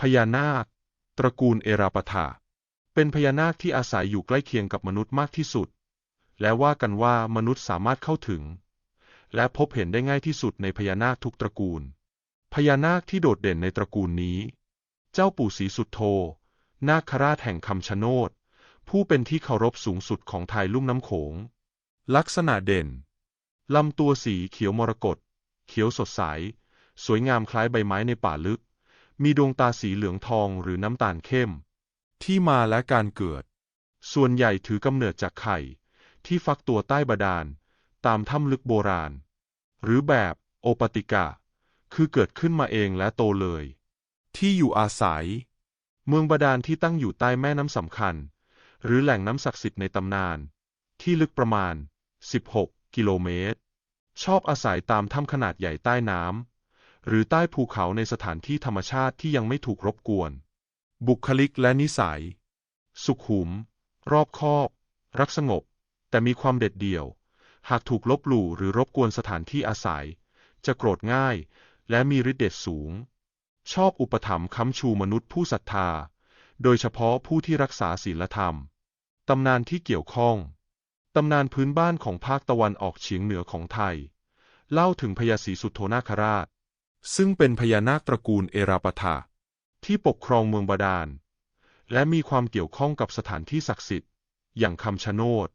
พญานาค ตระกูลเอราปถาเป็นพญานาคที่อาศัยอยู่ใกล้เคียงกับมนุษย์มากที่สุด และว่ากันว่ามนุษย์สามารถเข้าถึง และพบเห็นได้ง่ายที่สุดในพญานาคทุกตระกูล พญานาคที่โดดเด่นในตระกูลนี้ เจ้าปู่ศรีสุดโธนาคราชแห่งคำชะโนด ผู้เป็นที่เคารพสูงสุดของไทยลุ่มน้ำโขง ลักษณะเด่น ลำตัวสีเขียวมรกต เขียวสดใส สวยงามคล้ายใบไม้ในป่าลึก มีดวงตาสีเหลืองทองหรือน้ำตาลเข้ม ที่มาและการเกิด ส่วนใหญ่ถือกำเนิดจากไข่ ที่ฟักตัวใต้บาดาล ตามถ้ำลึกโบราณ หรือแบบโอปติกะ คือเกิดขึ้นมาเองและโตเลย ที่อยู่อาศัย เมืองบาดาลที่ตั้งอยู่ใต้แม่น้ำสำคัญ หรือแหล่งน้ำศักดิ์สิทธิ์ในตำนาน ที่ลึกประมาณ 16 กิโลเมตร ชอบอาศัยตามถ้ำขนาดใหญ่ใต้น้ำ หรือใต้ภูเขาในสถานที่ธรรมชาติที่ยังไม่ถูกรบกวน บุคลิกและนิสัย สุขุม รอบคอบ รักสงบ แต่มีความเด็ดเดี่ยว หากถูกลบหลู่หรือรบกวนสถานที่อาศัย จะโกรธง่ายและมีฤทธิ์เดชสูง ชอบอุปถัมภ์ค้ำชูมนุษย์ผู้ศรัทธา โดยเฉพาะผู้ที่รักษาศีลธรรม ตำนานที่เกี่ยวข้อง ตำนานพื้นบ้านของภาคตะวันออกเฉียงเหนือของไทย เล่าถึงพญาศรีสุโธนาคราช ซึ่งเป็นพญานาคตระกูลเอราปถาที่ปกครองเมืองบาดาล และมีความเกี่ยวข้องกับสถานที่ศักดิ์สิทธิ์ อย่างคำชะโนด